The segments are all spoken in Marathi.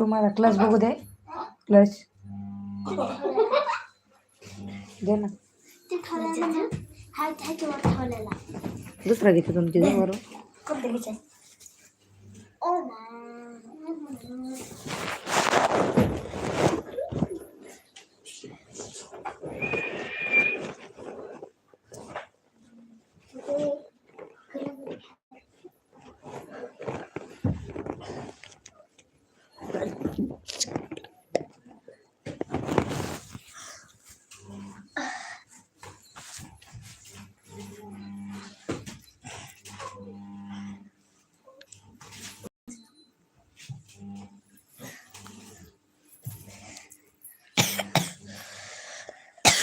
जो माझा क्लास बघू दे. क्लच दे ना. दुसरा घेते तुमची बरोबर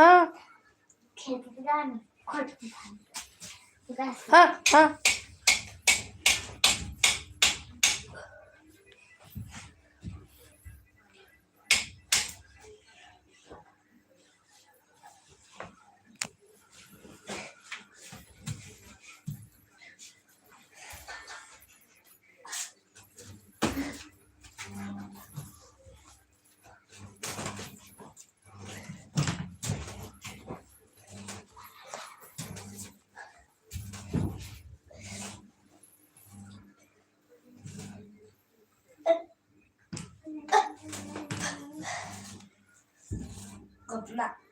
कपडे घ्यायचे ओ ना हा खेळते गाणं खोटं ते काय असतं? não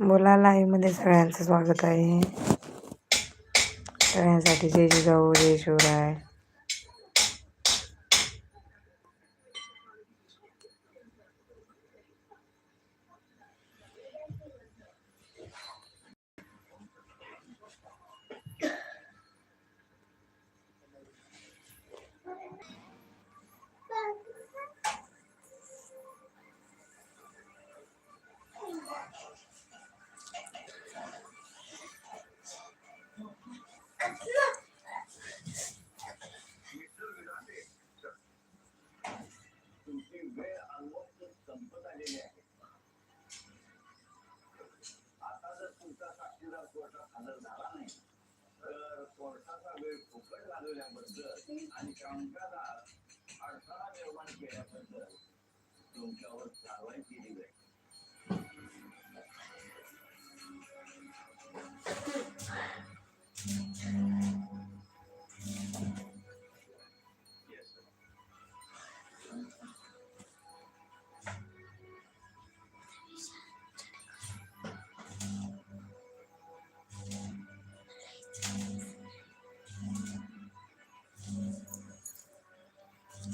बोला लाईव्हमध्ये म्हणजे सगळ्यांचं स्वागत आहे. सगळ्यांसाठी जय जिजाऊ जय शिवराय.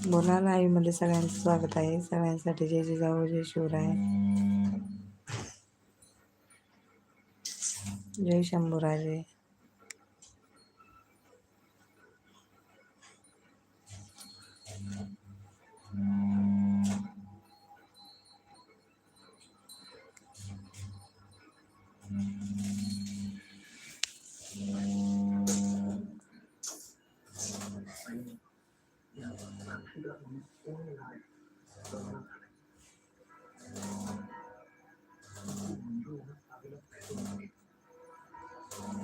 बोला लाईव्ह मध्ये सगळ्यांचं स्वागत आहे. सगळ्यांसाठी जय जिजाऊ जय शिवराय. जय शंभूराजे.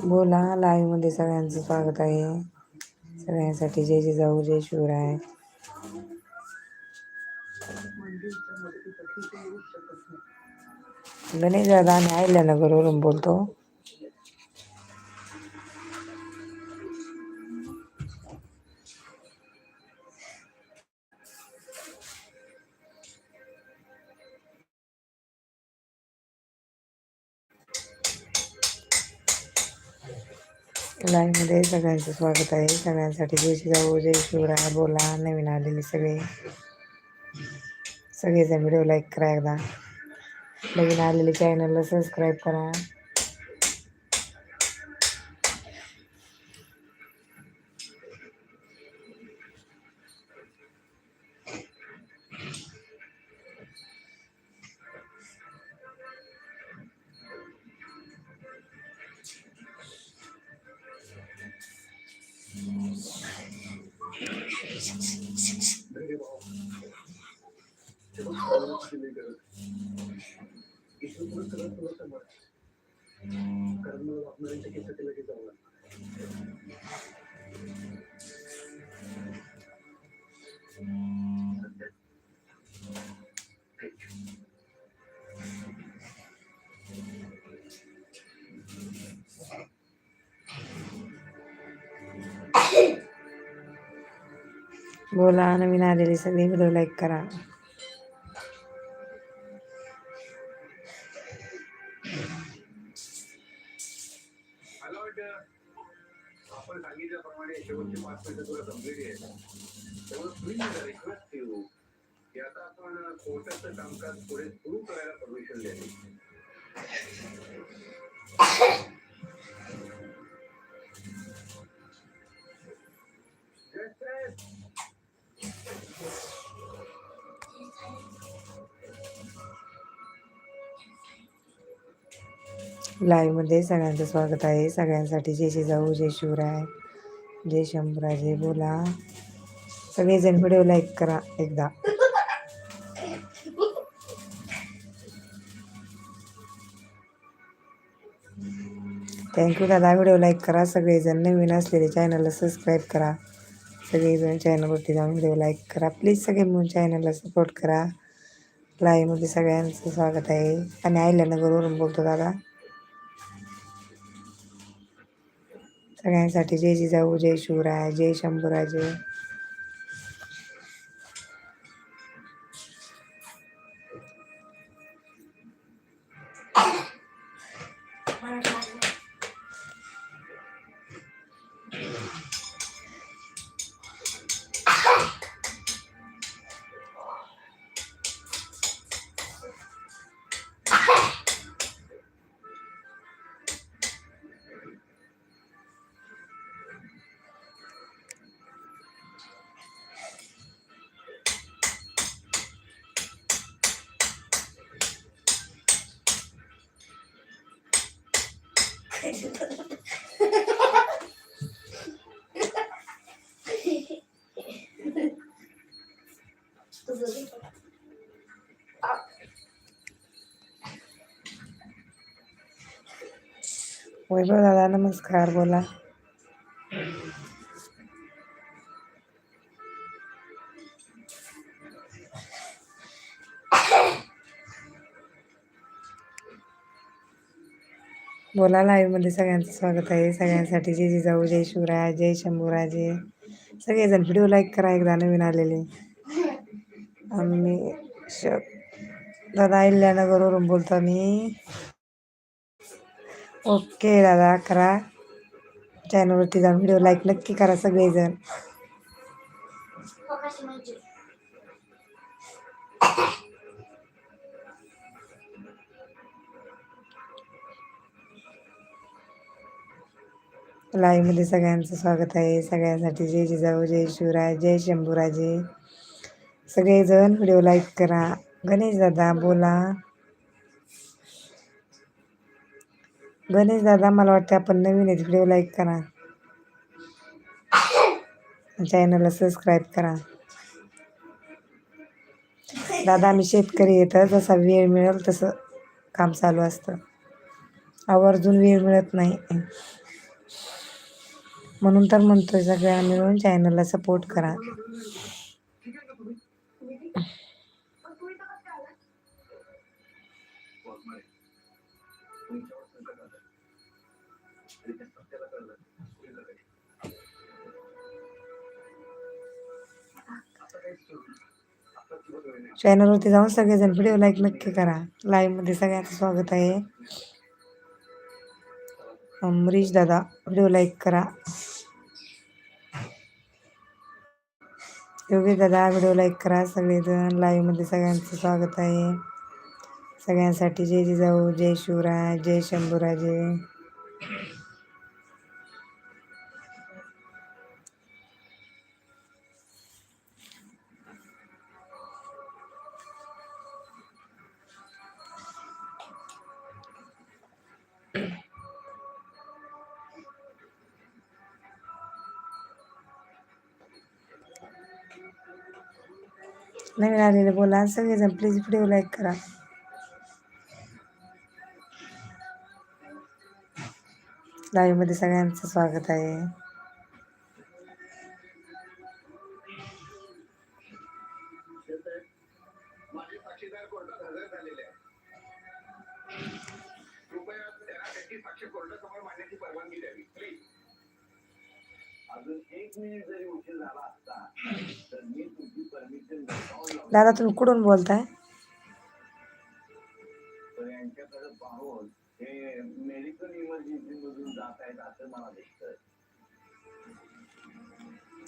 बोला लाईव्हमध्ये सगळ्यांचं स्वागत आहे. सगळ्यांसाठी जय जिजाऊ जय शिवराय. गणेश दादा आम्ही अहिल्यानगरवरून बोलतो. लाईव्हमध्ये सगळ्यांचं स्वागत आहे. सगळ्यांसाठी जय जाऊ जय शिवराय बोला नवीन आलेले सगळे. सगळेजण व्हिडिओ लाईक करा एकदा. नवीन आलेले चॅनलला सबस्क्राईब करा. बोला नवीन आलेले सगळे व्हिडिओ लाईक करा. लाईवमध्ये सगळ्यांचं स्वागत आहे. सगळ्यांसाठी जय शेजाऊ जय शिवराय जय शंभूराजे बोला. सगळेजण व्हिडिओ लाईक करा एकदा. थँक्यू दादा. व्हिडिओ लाईक करा. सगळेजण नवीन असलेले चॅनलला सबस्क्राईब करा. सगळेजण चॅनलवरती जाऊन व्हिडिओ लाईक करा. प्लीज सगळे म्हणून चॅनलला सपोर्ट करा. लाईव्हमध्ये सगळ्यांचं स्वागत आहे. आणि आयल्यानगरवरून बोलतो दादा. सगळ्यांसाठी जय जिजाऊ जय शिवराय जय शंभूराजे. वैभव दादा नमस्कार बोला. बोला लाईव्हमध्ये सगळ्यांचं स्वागत आहे. सगळ्यांसाठी जय जिजाऊ जय शिवराय जय शंभूराजे. सगळेजण व्हिडिओ लाईक करा एकदा नवीन आलेले. आम्ही श दादा अहिल्यानगरवरून बोलतो मी ओके दादा करा. चॅनलवरती जाऊन व्हिडिओ लाईक नक्की करा सगळेजण. लाईव्हमध्ये सगळ्यांचं स्वागत आहे. सगळ्यांसाठी जय जिजाऊ जय शिवराय जय शंभूराजे. सगळेजण व्हिडिओ लाईक करा. गणेश दादा बोला. गणेश दादा मला वाटतं आपण नवीन आहेत. व्हिडिओ लाईक करा. चॅनलला सबस्क्राईब करा. दादा आम्ही शेतकरी येतं जसा वेळ मिळेल तसं काम चालू असतं. आवर्जून वेळ मिळत नाही. म्हणून तर म्हणतोय सगळ्या मिळून चॅनलला सपोर्ट करा. चॅनलवरती जाऊन सगळेजण व्हिडिओ लाईक नक्की करा. लाईव्हमध्ये सगळ्यांचं स्वागत आहे. अमरीश दादा व्हिडिओ लाईक करा. योगेश दादा व्हिडिओ लाईक करा. सगळेजण लाईव्हमध्ये सगळ्यांचं स्वागत आहे. सगळ्यांसाठी जय जिजाऊ जय शिवराय जय शंभूराजे. नवीन आलेले बोला सगळेजण प्लीज व्हिडिओ लाईक करा. लाईव्हमध्ये सगळ्यांचं स्वागत आहे.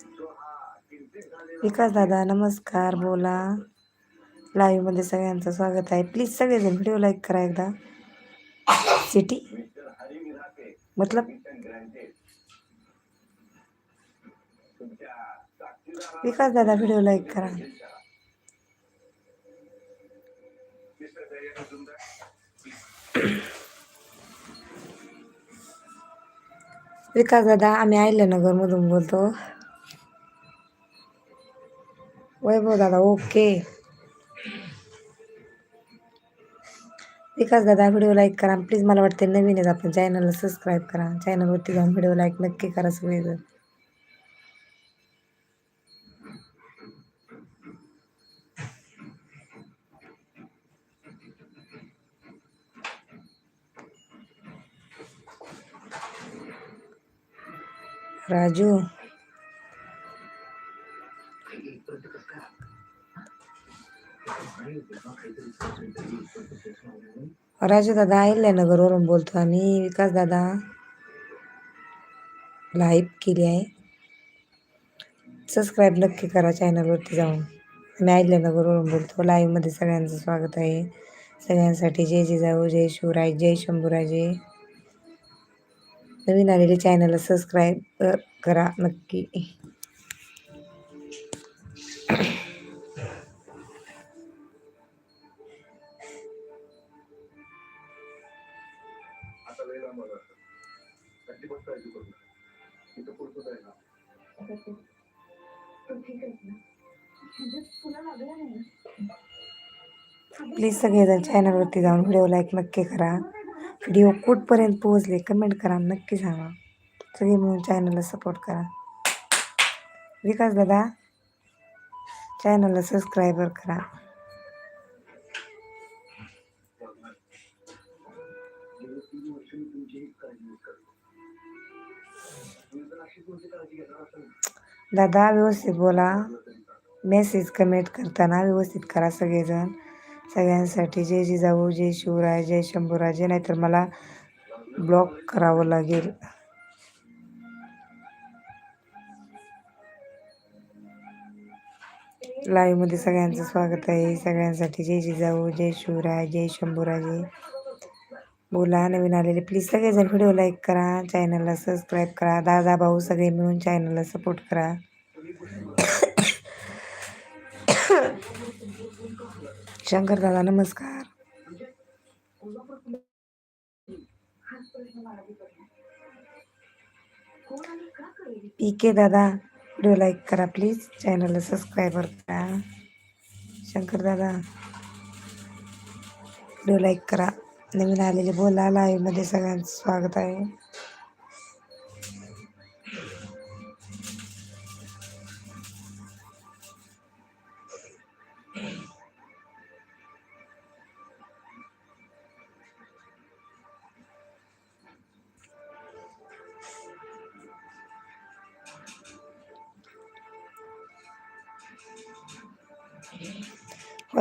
So हा चिंतित झालेला विकास दादा नमस्कार बोला. लाईव्हमध्ये सगळ्यांचं स्वागत आहे. प्लीज सगळेजण व्हिडिओ लाईक करा एकदा. सिटी मतलब? विकास दादा व्हिडिओ लाईक करा. विकास दादा आम्ही अहिल्यानगरमधून बोलतो. वैभव दादा ओके. विकास दादा व्हिडिओ लाईक करा. प्लीज मला वाटते नवीन आहेत. आपण चॅनलला सबस्क्राईब करा. चॅनलवरती जाऊन व्हिडिओ लाईक नक्की करा सगळेजण. राजू. राजू दादा अहिल्यानगरवरून बोलतो आम्ही विकास दादा लाईव्ह केली आहे. सबस्क्राईब नक्की करा चॅनलवरती जाऊन. मी अहिल्यानगरवरून बोलतो. लाईव्हमध्ये सगळ्यांचं स्वागत आहे. सगळ्यांसाठी जय जिजाऊ जय शिवराय जय शंभूराजे. नवीन आलेले चॅनलला सबस्क्राईब करा नक्की. आता वेळ लांबवला अजिबात काळजी करू नका तिथं पुढचं आहे ना प्लीज सगळेजण चॅनलवरती जाऊन व्हिडिओ लाईक नक्की करा. व्हिडिओ कुठपर्यंत पोहोचले कमेंट करा नक्की सांगा. सगळे म्हणून चॅनलला सपोर्ट करा. विकास दादा चॅनलला सबस्क्रायबर करा. दादा व्यवस्थित बोला. मेसेज कमेंट करताना व्यवस्थित करा सगळेजण. सगळ्यांसाठी. जय जिजाऊ जय शिवराय जय शंभूराजे नाहीतर मला ब्लॉक करावं लागेल. लाईव्हमध्ये सगळ्यांचं स्वागत आहे. सगळ्यांसाठी जय जिजाऊ जय शिवराय जय शंभूराजे. बोला नवीन आलेले. प्लीज सगळेजण व्हिडिओ लाईक करा चॅनलला सबस्क्राईब करा. दादा भाऊ सगळे मिळून चॅनलला सपोर्ट करा. शंकर दादा नमस्कार. P K Dada video like करा प्लीज. चॅनलला सबस्क्राईबर करा शंकर दादा व्हिडिओ लाईक करा. नवीन आलेले बोला लाईव्हमध्ये सगळ्यांचं स्वागत आहे.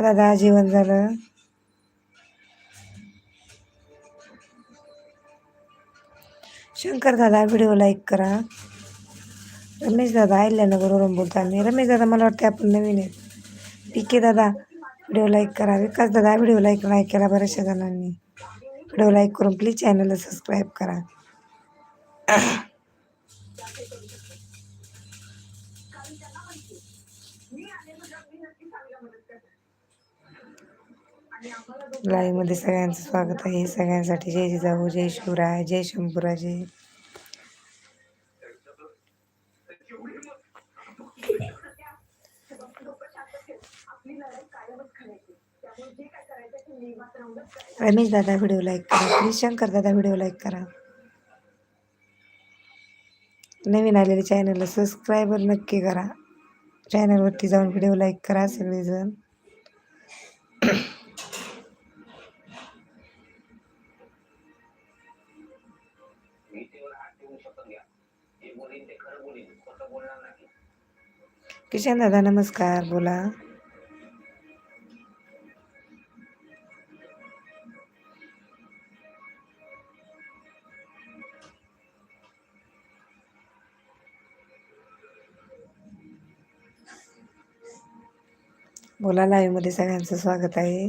हो दादा जेवण झालं. शंकर दादा व्हिडिओ लाईक करा. रमेश दादा अहिल्यानगरवरून बोलतो आम्ही रमेश दादा मला वाटतं आपण नवीन आहेत. पी के दादा व्हिडिओ लाईक करा. विकास दादा व्हिडिओ लाईक नाही केला बऱ्याचशा जणांनी. व्हिडिओ लाईक करून प्लीज चॅनलला सबस्क्राईब करा. लाईव्हमध्ये सगळ्यांचं स्वागत आहे. सगळ्यांसाठी जय जिजाऊ जय शिवराय जय शंभूराजे. रमेश दादा व्हिडिओ लाईक करा. प्लीज शंकर दादा व्हिडिओ लाईक करा. नवीन आलेले चॅनलला सबस्क्राईबर नक्की करा. चॅनलवरती जाऊन व्हिडिओ लाईक करा सगळेजण. ते खरं खोटं बोलणार नाही किशन दादा नमस्कार बोला. बोला लाईव्हमध्ये सगळ्यांचं स्वागत आहे.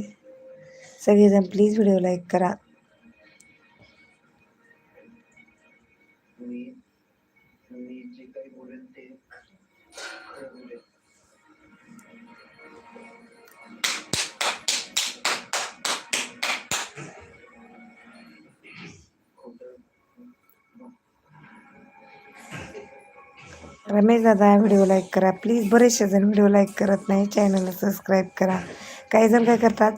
सगळेजण प्लीज व्हिडिओ लाईक करा. रमेश दादा व्हिडिओ लाईक करा. प्लीज बरेचसे जण व्हिडिओ लाईक करत नाही. चॅनलला सबस्क्राईब करा. काही जण काय करतात?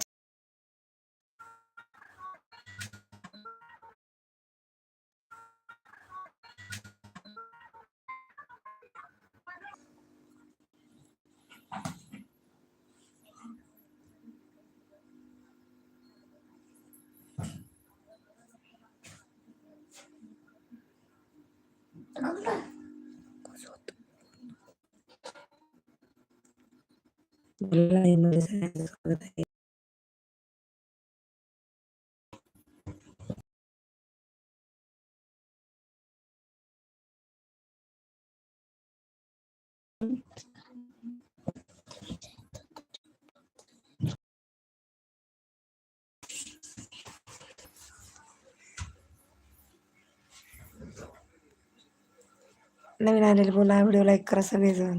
नवीन आलेले बोला व्हिडिओ लाईक करा सगळेजण.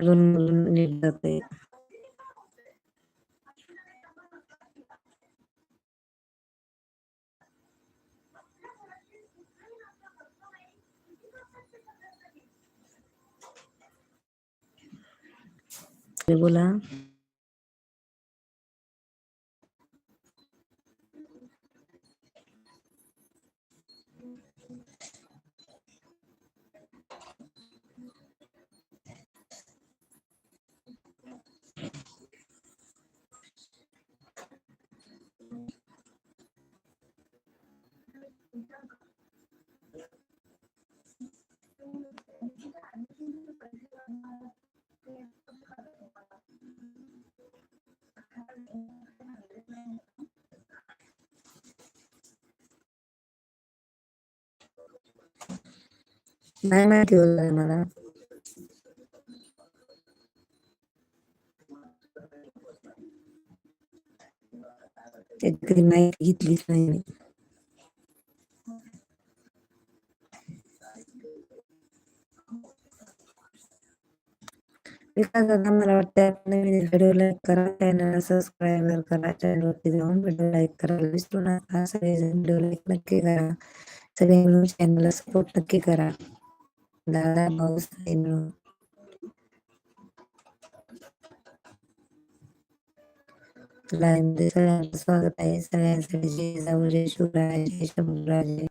জন্মজন নির্যাতে regular नाही माहिती बोलला मला त्याची माहिती घेतलीच नाही मी. विकास दादा मला वाटतं नवीन व्हिडिओ लाईक करा चॅनल सबस्क्राईब करा चॅनलवरती जाऊन व्हिडिओ लाईक करायला विसरू नका सगळेजण व्हिडिओ लाईक नक्की करा. सगळे मिळून चॅनलला सपोर्ट नक्की करा. दादा भाऊ सगळे मिळून. लाईव्हमध्ये सगळ्यांचं स्वागत आहे सगळ्यांसाठी जय जाऊ जय शिवराय जय शंभूराजे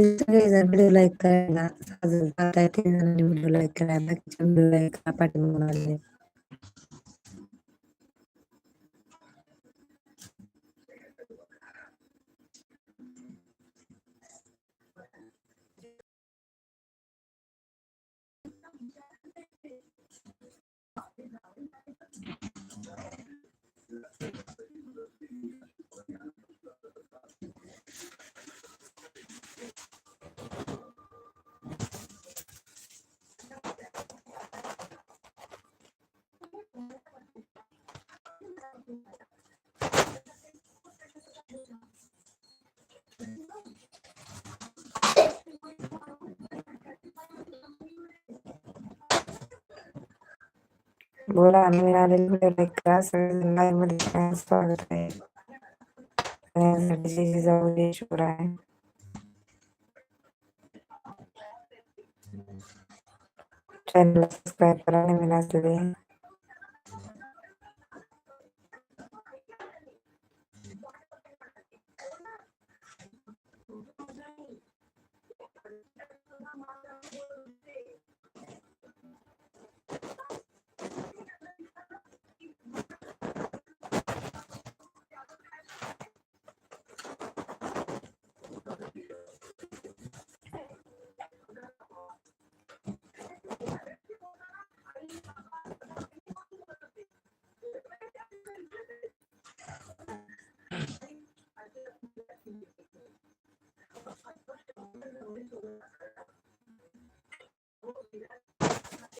सगळेजण व्हिडिओ लाईक करायला अजून आहे तीन जणांनी व्हिडिओ लाईक करायला बाकीच्या व्हिडिओ लाईक करा पाठीमागून आले बोला नवीन आलेले व्हिडिओ लाईक करा सगळेजण लाईव्हमध्ये स्वागत आहे. सगळ्यांसाठी जाऊ जय आहे. चॅनलला सबस्क्राईब करा नवीन असलेले